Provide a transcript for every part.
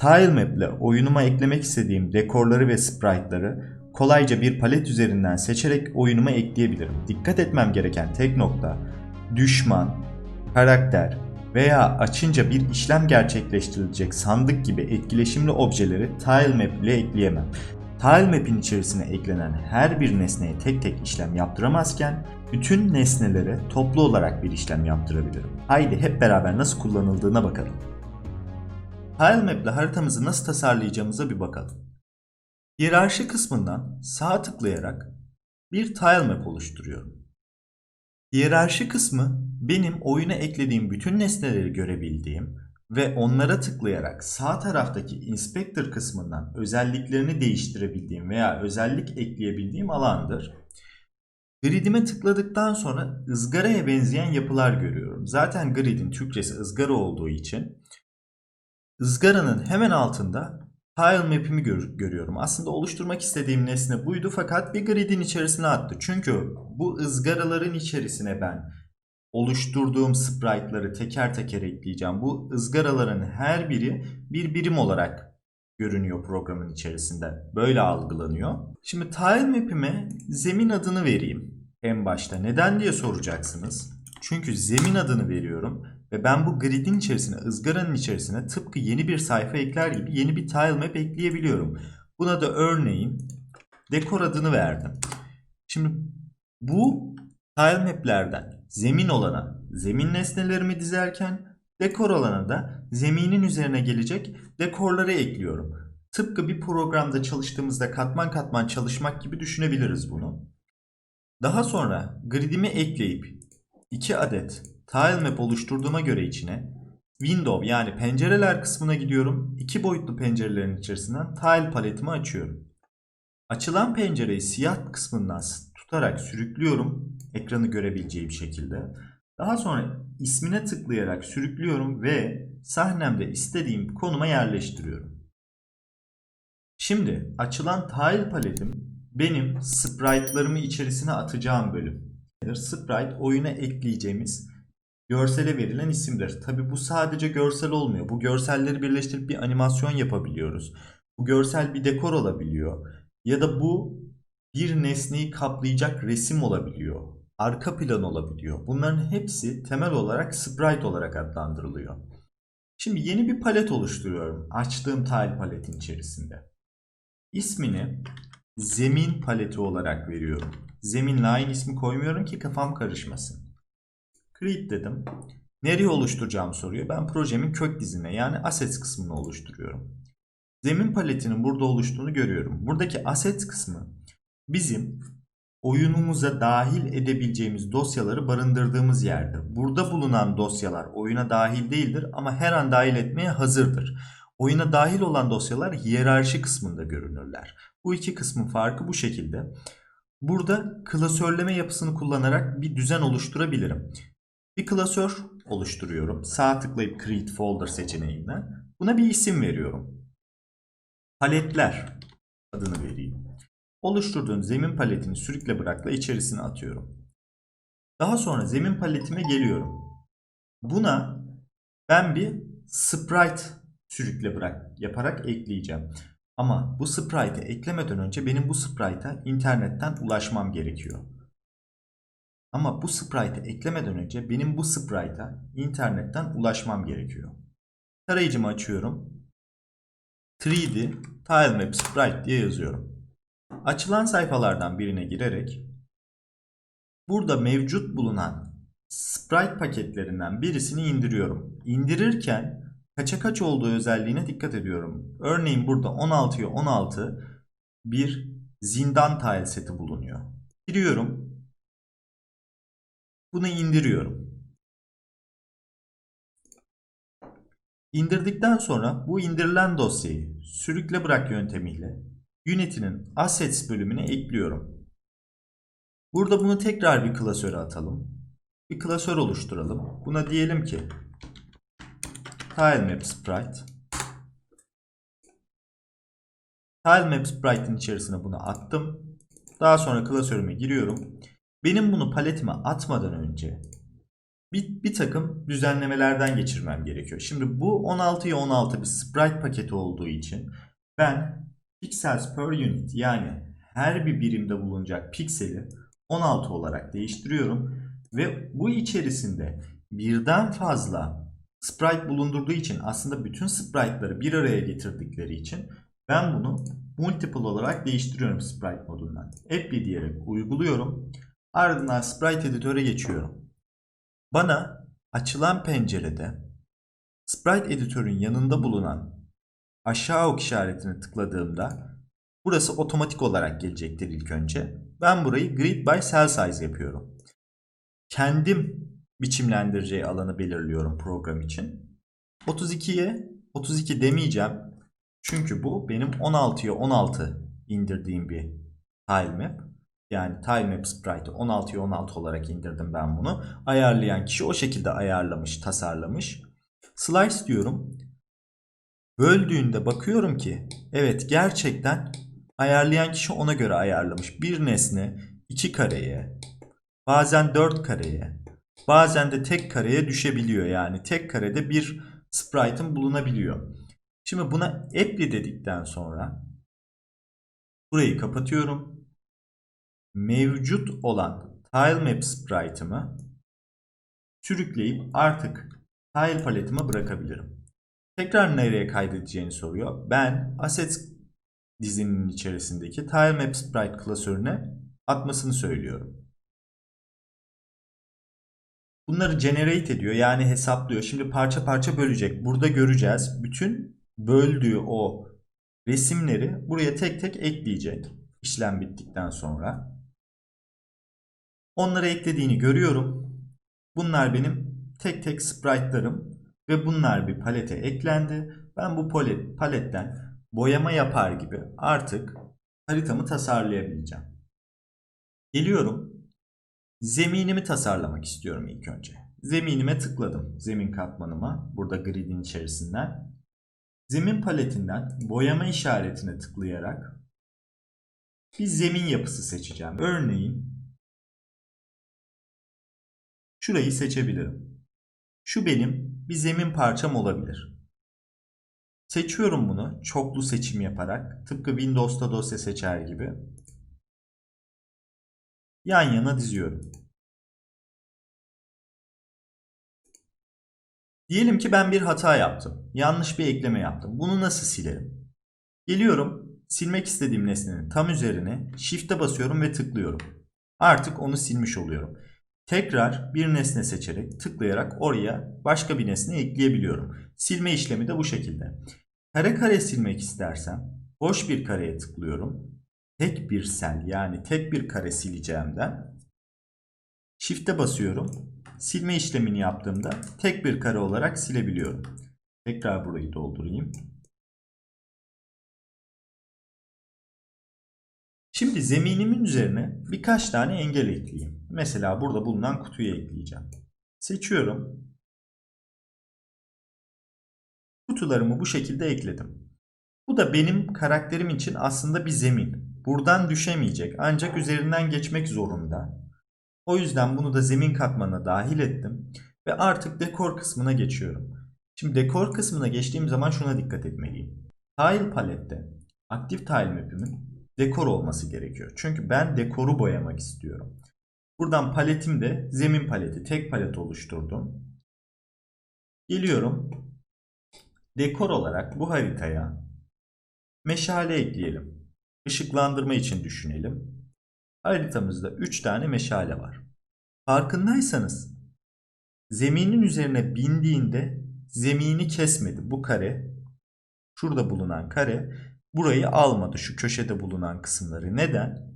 Tilemap ile oyunuma eklemek istediğim dekorları ve sprite'ları kolayca bir palet üzerinden seçerek oyunuma ekleyebilirim. Dikkat etmem gereken tek nokta düşman, karakter veya açınca bir işlem gerçekleştirilecek sandık gibi etkileşimli objeleri Tilemap ile ekleyemem. Tilemap'in içerisine eklenen her bir nesneye tek tek işlem yaptıramazken bütün nesnelere toplu olarak bir işlem yaptırabilirim. Haydi hep beraber nasıl kullanıldığına bakalım. Tilemap ile haritamızı nasıl tasarlayacağımıza bir bakalım. Hiyerarşi kısmından sağ tıklayarak bir tilemap oluşturuyorum. Hiyerarşi kısmı benim oyuna eklediğim bütün nesneleri görebildiğim ve onlara tıklayarak sağ taraftaki inspector kısmından özelliklerini değiştirebildiğim veya özellik ekleyebildiğim alandır. Grid'ime tıkladıktan sonra ızgaraya benzeyen yapılar görüyorum. Zaten grid'in Türkçesi ızgara olduğu için ızgaranın hemen altında tile map'imi gör- görüyorum. Aslında oluşturmak istediğim nesne buydu fakat bir grid'in içerisine attı. Çünkü bu ızgaraların içerisine ben oluşturduğum sprite'ları teker teker ekleyeceğim. Bu ızgaraların her biri bir birim olarak görünüyor programın içerisinde. Böyle algılanıyor. Şimdi tile map'ime zemin adını vereyim en başta. Neden diye soracaksınız. Çünkü zemin adını veriyorum ve ben bu grid'in içerisine, ızgaranın içerisine tıpkı yeni bir sayfa ekler gibi yeni bir tile map ekleyebiliyorum. Buna da örneğin dekor adını verdim. Şimdi bu tile map'lerden zemin olana zemin nesnelerimi dizerken dekor olana da zeminin üzerine gelecek dekorları ekliyorum. Tıpkı bir programda çalıştığımızda katman katman çalışmak gibi düşünebiliriz bunu. Daha sonra gridimi ekleyip 2 adet tile map oluşturduğuma göre içine window yani pencereler kısmına gidiyorum. İki boyutlu pencerelerin içerisinden tile paletimi açıyorum. Açılan pencereyi siyah kısmından tutarak sürüklüyorum ekranı görebileceğim şekilde. Daha sonra ismine tıklayarak sürüklüyorum ve sahnemde istediğim konuma yerleştiriyorum. Şimdi açılan tile paletim benim sprite'larımı içerisine atacağım bölüm. Sprite oyuna ekleyeceğimiz görsele verilen isimdir. Tabi bu sadece görsel olmuyor. Bu görselleri birleştirip bir animasyon yapabiliyoruz. Bu görsel bir dekor olabiliyor. Ya da bu bir nesneyi kaplayacak resim olabiliyor. Arka plan olabiliyor. Bunların hepsi temel olarak sprite olarak adlandırılıyor. Şimdi yeni bir palet oluşturuyorum. Açtığım tile paletin içerisinde. İsmini zemin paleti olarak veriyorum. Zeminle aynı ismi koymuyorum ki kafam karışmasın. Create dedim. Nereye oluşturacağım soruyor. Ben projemin kök dizine yani assets kısmını oluşturuyorum. Zemin paletinin burada oluştuğunu görüyorum. Buradaki assets kısmı bizim oyunumuza dahil edebileceğimiz dosyaları barındırdığımız yerdir. Burada bulunan dosyalar oyuna dahil değildir ama her an dahil etmeye hazırdır. Oyuna dahil olan dosyalar hiyerarşi kısmında görünürler. Bu iki kısmın farkı bu şekilde. Burada klasörleme yapısını kullanarak bir düzen oluşturabilirim. Bir klasör oluşturuyorum. Sağ tıklayıp Create Folder seçeneğinden. Buna bir isim veriyorum. Paletler adını vereyim. Oluşturduğum zemin paletini sürükle bırakla içerisine atıyorum. Daha sonra zemin paletime geliyorum. Buna ben bir sprite sürükle bırak yaparak ekleyeceğim. Ama bu sprite'e eklemeden önce benim bu sprite'a internetten ulaşmam gerekiyor. Ama bu sprite'e eklemeden önce benim bu sprite'a internetten ulaşmam gerekiyor. Tarayıcımı açıyorum. 3D tilemap sprite diye yazıyorum. Açılan sayfalardan birine girerek burada mevcut bulunan sprite paketlerinden birisini indiriyorum. İndirirken kaça kaç olduğu özelliğine dikkat ediyorum. Örneğin burada 16'ya 16 bir zindan tile seti bulunuyor. Giriyorum. Bunu indiriyorum. İndirdikten sonra bu indirilen dosyayı sürükle bırak yöntemiyle Unity'nin Assets bölümüne ekliyorum. Burada bunu tekrar bir klasöre atalım. Bir klasör oluşturalım. Buna diyelim ki tilemap sprite tilemap sprite'in içerisine bunu attım. Daha sonra klasörüme giriyorum. Benim bunu paletime atmadan önce bir, bir takım düzenlemelerden geçirmem gerekiyor. Şimdi bu 16'ya 16 bir sprite paketi olduğu için ben pixels per unit yani her bir birimde bulunacak pikseli 16 olarak değiştiriyorum ve bu içerisinde birden fazla sprite bulundurduğu için aslında bütün sprite'ları bir araya getirdikleri için ben bunu multiple olarak değiştiriyorum sprite modundan. Apply diyerek uyguluyorum. Ardından sprite editöre geçiyorum. Bana açılan pencerede sprite editörün yanında bulunan aşağı ok işaretini tıkladığımda burası otomatik olarak gelecektir ilk önce. Ben burayı grid by cell size yapıyorum. Kendim biçimlendireceği alanı belirliyorum program için. 32'ye 32 demeyeceğim. Çünkü bu benim 16'ya 16 indirdiğim bir tile map. Yani tile map sprite'ı 16'ya 16 olarak indirdim ben bunu. Ayarlayan kişi o şekilde ayarlamış, tasarlamış. Slice diyorum. Böldüğünde bakıyorum ki evet gerçekten ayarlayan kişi ona göre ayarlamış. Bir nesne iki kareye, bazen dört kareye, bazen de tek kareye düşebiliyor. Yani tek karede bir sprite'ın bulunabiliyor. Şimdi buna apply dedikten sonra burayı kapatıyorum. Mevcut olan tile map sprite'ımı sürükleyip artık tile paletime bırakabilirim. Tekrar nereye kaydedeceğini soruyor. Ben assets dizinin içerisindeki tile map sprite klasörüne atmasını söylüyorum. Bunları generate ediyor yani hesaplıyor. Şimdi parça parça bölecek. Burada göreceğiz. Bütün böldüğü o resimleri buraya tek tek ekleyecek. İşlem bittikten sonra. Onları eklediğini görüyorum. Bunlar benim tek tek sprite'larım ve bunlar bir palete eklendi. Ben bu palet, paletten boyama yapar gibi artık haritamı tasarlayabileceğim. Geliyorum. Zeminimi tasarlamak istiyorum ilk önce. Zeminime tıkladım. Zemin katmanıma. Burada gridin içerisinden. Zemin paletinden boyama işaretine tıklayarak bir zemin yapısı seçeceğim. Örneğin şurayı seçebilirim. Şu benim bir zemin parçam olabilir. Seçiyorum bunu çoklu seçim yaparak. Tıpkı Windows'ta dosya seçer gibi. Yan yana diziyorum. Diyelim ki ben bir hata yaptım. Yanlış bir ekleme yaptım. Bunu nasıl silerim? Geliyorum. Silmek istediğim nesnenin tam üzerine Shift'e basıyorum ve tıklıyorum. Artık onu silmiş oluyorum. Tekrar bir nesne seçerek tıklayarak oraya başka bir nesne ekleyebiliyorum. Silme işlemi de bu şekilde. Kare kare silmek istersem boş bir kareye tıklıyorum. Tek bir sel yani tek bir kare sileceğimden Shift'e basıyorum. Silme işlemini yaptığımda tek bir kare olarak silebiliyorum. Tekrar burayı doldurayım. Şimdi zeminimin üzerine birkaç tane engel ekleyeyim. Mesela burada bulunan kutuyu ekleyeceğim. Seçiyorum. Kutularımı bu şekilde ekledim. Bu da benim karakterim için aslında bir zemin. Buradan düşemeyecek ancak üzerinden geçmek zorunda. O yüzden bunu da zemin katmanına dahil ettim. Ve artık dekor kısmına geçiyorum. Şimdi dekor kısmına geçtiğim zaman şuna dikkat etmeliyim. Tile palette aktif tile map'imin dekor olması gerekiyor. Çünkü ben dekoru boyamak istiyorum. Buradan paletimde zemin paleti tek palet oluşturdum. Geliyorum. Dekor olarak bu haritaya meşale ekleyelim. Işıklandırma için düşünelim. Haritamızda 3 tane meşale var. Farkındaysanız zeminin üzerine bindiğinde zemini kesmedi. Bu kare şurada bulunan kare burayı almadı şu köşede bulunan kısımları. Neden?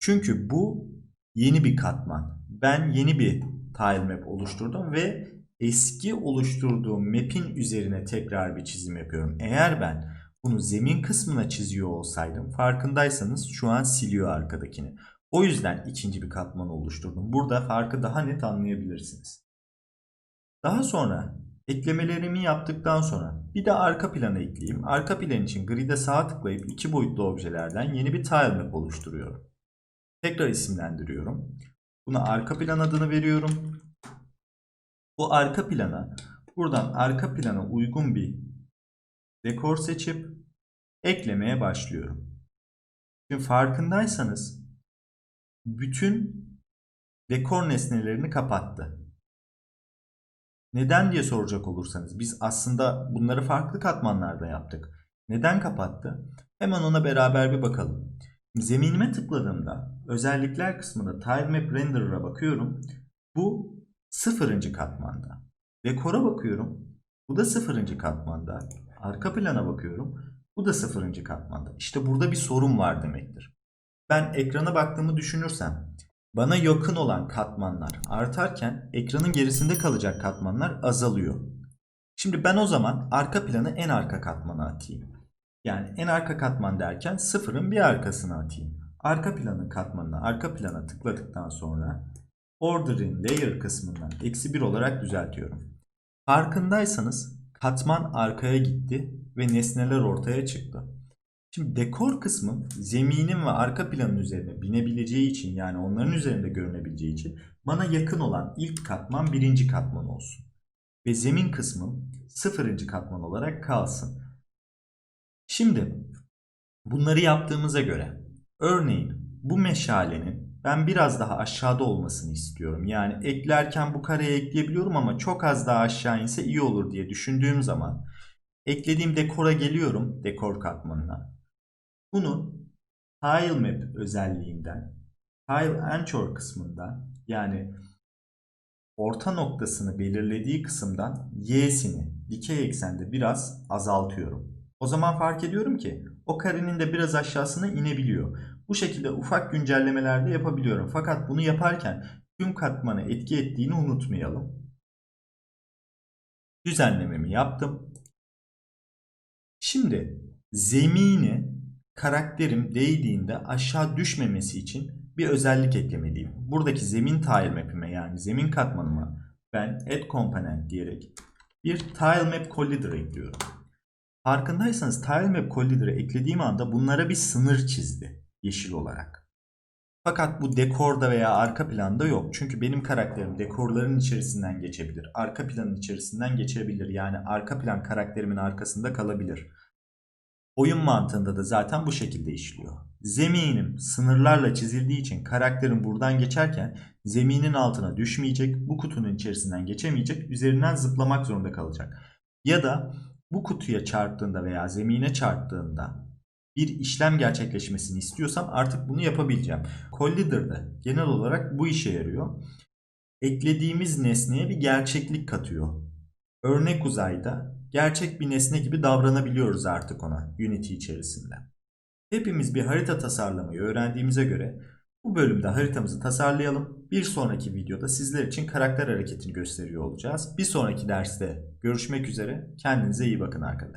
Çünkü bu yeni bir katman. Ben yeni bir tile map oluşturdum ve eski oluşturduğum map'in üzerine tekrar bir çizim yapıyorum. Eğer ben bunu zemin kısmına çiziyor olsaydım farkındaysanız şu an siliyor arkadakini. O yüzden ikinci bir katman oluşturdum. Burada farkı daha net anlayabilirsiniz. Daha sonra eklemelerimi yaptıktan sonra bir de arka planı ekleyeyim. Arka plan için grid'e sağ tıklayıp iki boyutlu objelerden yeni bir tile map oluşturuyorum. Tekrar isimlendiriyorum. Buna arka plan adını veriyorum. Bu arka plana buradan arka plana uygun bir dekor seçip eklemeye başlıyorum. Şimdi farkındaysanız bütün dekor nesnelerini kapattı. Neden diye soracak olursanız biz aslında bunları farklı katmanlarda yaptık. Neden kapattı? Hemen ona beraber bir bakalım. Zeminime tıkladığımda özellikler kısmında Tile Map Renderer'a bakıyorum. Bu sıfırıncı katmanda. Dekora bakıyorum. Bu da sıfırıncı katmanda. Arka plana bakıyorum. Bu da sıfırıncı katmanda. İşte burada bir sorun var demektir. Ben ekrana baktığımı düşünürsem bana yakın olan katmanlar artarken ekranın gerisinde kalacak katmanlar azalıyor. Şimdi ben o zaman arka planı en arka katmana atayım. Yani en arka katman derken sıfırın bir arkasına atayım. Arka planın katmanına arka plana tıkladıktan sonra Order in Layer kısmından eksi 1 olarak düzeltiyorum. Farkındaysanız katman arkaya gitti ve nesneler ortaya çıktı. Şimdi dekor kısmı zeminin ve arka planın üzerine binebileceği için yani onların üzerinde görünebileceği için bana yakın olan ilk katman birinci katman olsun. Ve zemin kısmı sıfırıncı katman olarak kalsın. Şimdi bunları yaptığımıza göre örneğin bu meşalenin ben biraz daha aşağıda olmasını istiyorum. Yani eklerken bu kareye ekleyebiliyorum ama çok az daha aşağı inse iyi olur diye düşündüğüm zaman eklediğim dekora geliyorum dekor katmanına. Bunu Tile Map özelliğinden Tile Anchor kısmından yani orta noktasını belirlediği kısımdan y'sini dikey eksende biraz azaltıyorum. O zaman fark ediyorum ki o karenin de biraz aşağısına inebiliyor. Bu şekilde ufak güncellemeler de yapabiliyorum. Fakat bunu yaparken tüm katmanı etki ettiğini unutmayalım. Düzenlememi yaptım. Şimdi zemini karakterim değdiğinde aşağı düşmemesi için bir özellik eklemeliyim. Buradaki zemin tile map'ime yani zemin katmanıma ben add component diyerek bir tile map collider ekliyorum. Farkındaysanız tile map collider'ı eklediğim anda bunlara bir sınır çizdi yeşil olarak. Fakat bu dekorda veya arka planda yok. Çünkü benim karakterim dekorların içerisinden geçebilir. Arka planın içerisinden geçebilir. Yani arka plan karakterimin arkasında kalabilir. Oyun mantığında da zaten bu şekilde işliyor. Zeminim sınırlarla çizildiği için karakterim buradan geçerken zeminin altına düşmeyecek, bu kutunun içerisinden geçemeyecek, üzerinden zıplamak zorunda kalacak. Ya da bu kutuya çarptığında veya zemine çarptığında bir işlem gerçekleşmesini istiyorsam artık bunu yapabileceğim. Collider'da genel olarak bu işe yarıyor. Eklediğimiz nesneye bir gerçeklik katıyor. Örnek uzayda gerçek bir nesne gibi davranabiliyoruz artık ona Unity içerisinde. Hepimiz bir harita tasarlamayı öğrendiğimize göre bu bölümde haritamızı tasarlayalım. Bir sonraki videoda sizler için karakter hareketini gösteriyor olacağız. Bir sonraki derste görüşmek üzere. Kendinize iyi bakın arkadaşlar.